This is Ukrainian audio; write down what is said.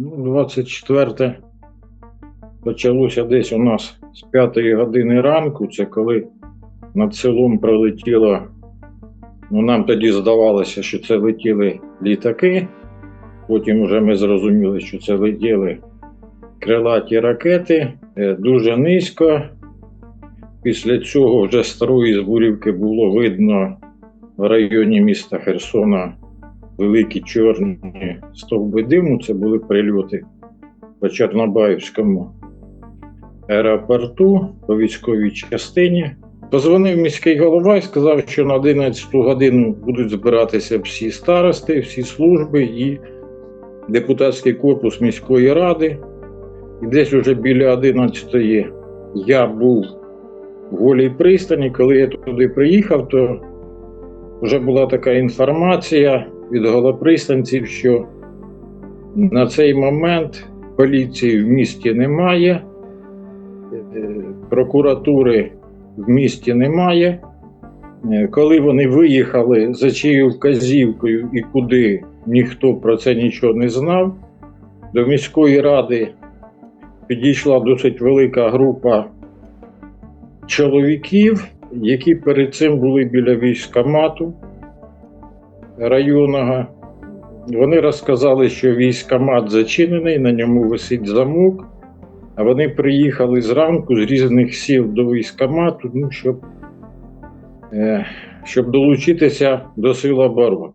Ну, 24 почалося десь у нас з 5 години ранку. Це коли над селом пролетіло. Ну, нам тоді здавалося, що це летіли літаки. Потім вже ми зрозуміли, що це летіли крилаті ракети е, дуже низько. Після цього вже старої з бурівки було видно в районі міста Херсона великі чорні стовби диму. Це були прильоти по Чорнобаївському аеропорту по військовій частині. Позвонив міський голова і сказав, що на 11 годину будуть збиратися всі старости, всі служби і депутатський корпус міської ради. І десь уже біля 11 я був в голій пристані. Коли я туди приїхав, то вже була така інформація від голопристанців, що на цей момент поліції в місті немає, е, прокуратури в місті немає. Е, Коли вони виїхали за чиєю вказівкою і куди, ніхто про це нічого не знав. До міської ради підійшла досить велика група чоловіків, які перед цим були біля військкомату районного. Вони розказали, що військкомат зачинений, на ньому висить замок. А вони приїхали зранку з різних сіл до військомату, ну, щоб, е, щоб долучитися до сил оборони.